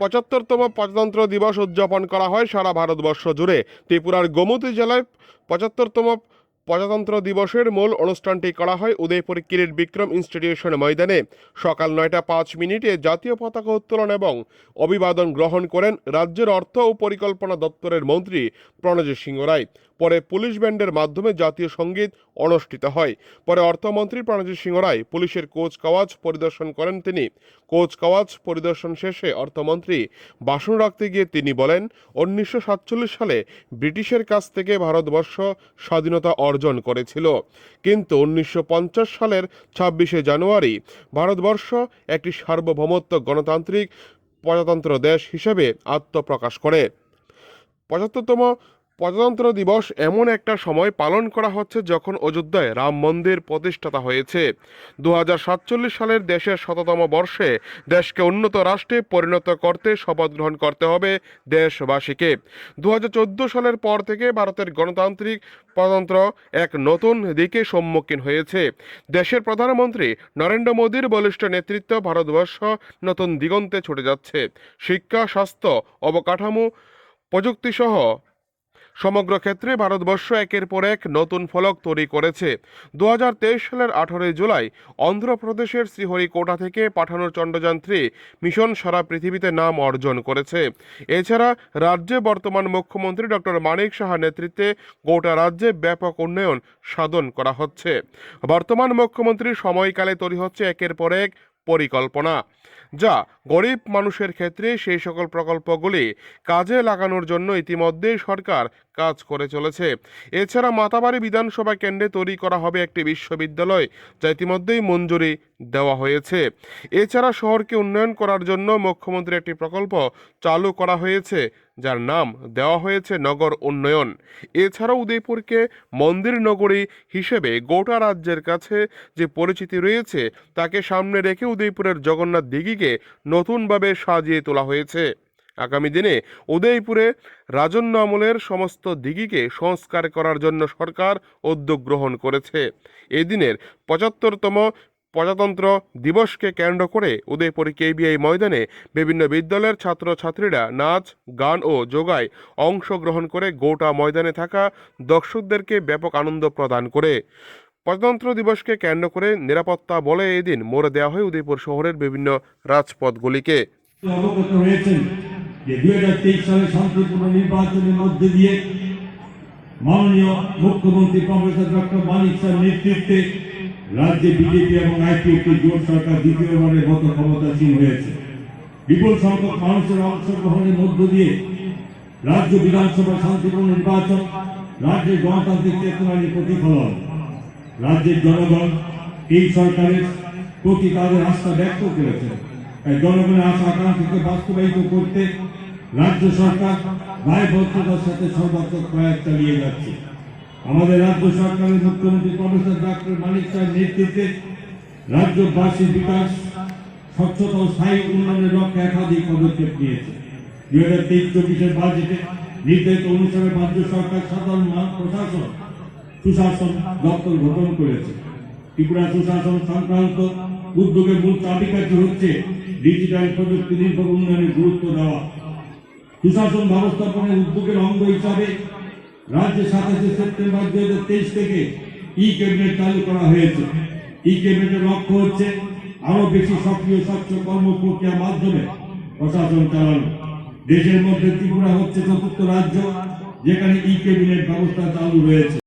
পঁচাত্তরতম প্রজাতন্ত্র দিবস উদযাপন করা হয় সারা ভারতবর্ষ জুড়ে। ত্রিপুরার গোমতী জেলায় পঁচাত্তরতম প্রজাতন্ত্র দিবসের মূল অনুষ্ঠানটি করা হয় উদয়পুর কিরিট বিক্রম ইনস্টিটিউশন ময়দানে। সকাল নয়টা পাঁচ মিনিটে জাতীয় পতাকা উত্তোলন এবং অভিবাদন গ্রহণ করেন রাজ্যের অর্থ ও পরিকল্পনা দপ্তরের মন্ত্রী প্রণজিৎ সিংহ রায়। পরে পুলিশ ব্যান্ডের মাধ্যমে জাতীয় সংগীত অনুষ্ঠিত হয়। পরে অর্থমন্ত্রী প্রণজিৎ সিংহ রায় পুলিশের কোচ কাওয়াজ পরিদর্শন করেন তিনি। কোচ কাওয়াজ পরিদর্শন শেষে অর্থমন্ত্রী ভাষণ রাখতে গিয়ে তিনি বলেন, উনিশশো সাতচল্লিশ সালে ব্রিটিশের কাছ থেকে ভারতবর্ষ স্বাধীনতা অর্জন করেছিল। কিন্তু উনিশশো পঞ্চাশ সালের ছাব্বিশে জানুয়ারি ভারতবর্ষ একটি সার্বভৌমত্ব গণতান্ত্রিক প্রজাতন্ত্র দেশ হিসেবে আত্মপ্রকাশ করে। পঁচাত্তরতম প্রজাতন্ত্র দিবস এমন একটা সময় পালন করা হচ্ছে যখন অযোধ্যায় রাম মন্দির প্রতিষ্ঠাতা হয়েছে। দু হাজার সাতচল্লিশ সালের দেশের শততম বর্ষে দেশকে উন্নত রাষ্ট্রে পরিণত করতে শপথ গ্রহণ করতে হবে দেশবাসীকে। দু হাজার চোদ্দ সালের পর থেকে ভারতের গণতান্ত্রিক প্রজাতন্ত্র এক নতুন দিকে সম্মুখীন হয়েছে। দেশের প্রধানমন্ত্রী নরেন্দ্র মোদীর বলিষ্ঠ নেতৃত্ব ভারতবর্ষ নতুন দিগন্তে ছুটে যাচ্ছে। শিক্ষা, স্বাস্থ্য, অবকাঠামো, প্রযুক্তিসহ সমগ্র ক্ষেত্রে ভারতবর্ষ একের পর এক নতুন ফলক তৈরি করেছে। দু হাজার তেইশ সালের আঠারোই জুলাই অন্ধ্রপ্রদেশের শ্রীহরিকোটা থেকে পাঠানো চন্দ্রযান থ্রি মিশন সারা পৃথিবীতে নাম অর্জন করেছে। এছাড়া রাজ্যে বর্তমান মুখ্যমন্ত্রী ডক্টর মানিক সাহা নেতৃত্বে গোটা রাজ্যে ব্যাপক উন্নয়ন সাধন করা হচ্ছে। বর্তমান মুখ্যমন্ত্রীর সময়কালে তৈরি হচ্ছে একের পর এক পরিকল্পনা। যা গরিব মানুষের ক্ষেত্রে সেই সকল প্রকল্পগুলি কাজে লাগানোর জন্য ইতিমধ্যেই সরকার কাজ করে চলেছে। এছাড়া মাতাবাড়ি বিধানসভা কেন্দ্রে তৈরি করা হবে একটি বিশ্ববিদ্যালয়, যা ইতিমধ্যেই মঞ্জুরি দেওয়া হয়েছে। এছাড়া শহরকে উন্নয়ন করার জন্য মুখ্যমন্ত্রীর একটি প্রকল্প চালু করা হয়েছে। যার নাম দেওয়া হয়েছে নগর উন্নয়ন। এছাড়াও উদয়পুরকে মন্দির নগরী হিসেবে গোটা রাজ্যের কাছে যে পরিচিতি রয়েছে, তাকে সামনে রেখে উদয়পুরের জগন্নাথ দিঘিকে নতুনভাবে সাজিয়ে তোলা হয়েছে। আগামী দিনে উদয়পুরে রাজন্য আমলের সমস্ত দিঘিকে সংস্কার করার জন্য সরকার উদ্যোগ গ্রহণ করেছে। এদিনের পঁচাত্তরতম প্রজাতন্ত্র দিবসকে কেন্দ্র করে উদয়পুর কেবিআই ময়দানে বিভিন্ন বিদ্যালয়ের ছাত্রছাত্রীরা নাচ, গান ও যোগায় অংশগ্রহণ করে গোটা ময়দানে থাকা দর্শকদেরকে ব্যাপক আনন্দ প্রদান করে। প্রজাতন্ত্র দিবসকে কেন্দ্র করে নিরাপত্তা বলে এদিন মোড়ে দেওয়া হয় উদয়পুর শহরের বিভিন্ন রাজপথগুলিকে। অবগত হয়েছেন যে দুই হাজার তেইশ সালে শান্তিপূর্ণ নির্বাচনের মধ্যে দিয়ে মাননীয় মুখ্যমন্ত্রী প্রফেসর ডক্টর মানিক নেতৃত্বে রাজ্যে বিজেপি এবং আইপিএফটি জোট সরকার দ্বিতীয়বারের মতো ক্ষমতাসীন হয়েছে। বিপুল সংখ্যক মানুষের অংশগ্রহণের মধ্য দিয়ে রাজ্য বিধানসভা শান্তিপূর্ণ নির্বাচন, রাজ্যের গণতান্ত্রিক চেতনার প্রতিফলন, রাজ্যের জনগণ এই সরকারের প্রতি তাদের আস্থা ব্যক্ত করেছে তাই জনগণের আশা আকাঙ্ক্ষাকে বাস্তবায়িত করতে রাজ্য সরকার দায়বদ্ধতার সাথে সর্বাত্মক প্রয়াস চালিয়ে যাচ্ছে। আমাদের রাজ্য সরকারের মুখ্যমন্ত্রী প্রফেসর ডক্টর মানিক সাহের নেতৃত্বে রাজ্যবাসীর বিকাশ, স্বচ্ছতা ও স্থায়ী উন্নয়নের লক্ষ্যে একাধিক পদক্ষেপ নিয়েছে। দুই হাজার তেইশ চব্বিশের বাজেটে নির্ধারিত অনুসারে রাজ্য সরকার সাধারণ প্রশাসন, সুশাসন দপ্তর গঠন করেছে। ত্রিপুরা সুশাসন সংক্রান্ত উদ্যোগের মূল চাবিকাঠি হচ্ছে ডিজিটাল প্রযুক্তি নির্ভর উন্নয়নে গুরুত্ব দেওয়া। সুশাসন ব্যবস্থাপনার উদ্যোগের অঙ্গ হিসাবে রাজ্যে সাতাশে সেপ্টেম্বর দু হাজার তেইশ থেকে ই ক্যাবিনেট চালু করা হয়েছে। ই ক্যাবিনেটের লক্ষ্য হচ্ছে আরও বেশি সক্রিয় স্বচ্ছ কর্ম প্রক্রিয়ার মাধ্যমে প্রশাসন চালানো। দেশের মধ্যে ত্রিপুরা হচ্ছে চতুর্থ রাজ্য, যেখানে ই ক্যাবিনেট ব্যবস্থা চালু রয়েছে।